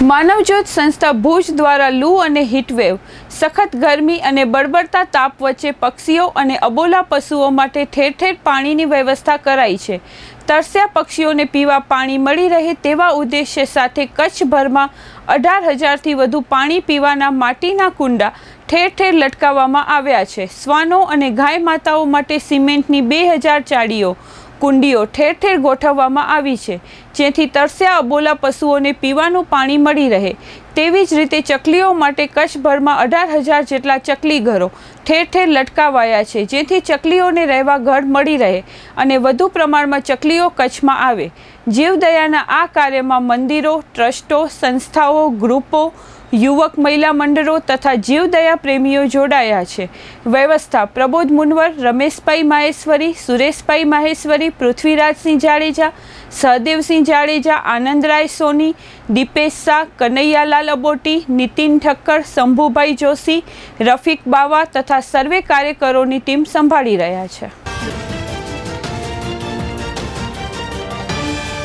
માનવજ્યોત સંસ્થા ભુજ દ્વારા લૂ અને હીટવેવ, સખત ગરમી અને બળબડતા તાપ વચ્ચે પક્ષીઓ અને અબોલા પશુઓ માટે ઠેર ઠેર પાણીની વ્યવસ્થા કરાઈ છે. તરસ્યા પક્ષીઓને પીવા પાણી મળી રહે તેવા ઉદ્દેશ્ય સાથે કચ્છભરમાં અઢાર હજારથી વધુ પાણી પીવાના માટીના કુંડા ઠેર ઠેર લટકાવવામાં આવ્યા છે. શ્વાનો અને ગાય માતાઓ માટે સિમેન્ટની બે હજાર ચાળીઓ કુંડીઓ ઠેર ઠેર ગોઠવવામાં આવી છે. જેથી તરસ્યા અબોલા પશુઓને પીવાનું પાણી મળી રહે. તેવી જ રીતે ચકલીઓ માટે કચ્છભરમાં અઢાર હજાર જેટલા ચકલી ઘરો ઠેર ઠેર લટકાવાયા છે. જેથી ચકલીઓને રહેવા ઘર મળી રહે અને વધુ પ્રમાણમાં ચકલીઓ કચ્છમાં આવે. જીવદયાના આ કાર્યમાં મંદિરો, ટ્રસ્ટો, સંસ્થાઓ, ગ્રુપો, યુવક મહિલા મંડળો તથા જીવદયા પ્રેમીઓ જોડાયા છે. વ્યવસ્થા, પ્રબોધ મુનવર, રમેશભાઈ માહેશ્વરી, સુરેશભાઈ માહેશ્વરી, પૃથ્વીરાજસિંહ જાડેજા, સહદેવસિંહ જાડેજા, આનંદરાય સોની, દીપેશ શાહ, કનૈયાલાલ અબોટી, નીતિન ઠક્કર, શંભુભાઈ જોશી, રફીક બાવા તથા સર્વે કાર્યકરોની ટીમ સંભાળી રહ્યા છે.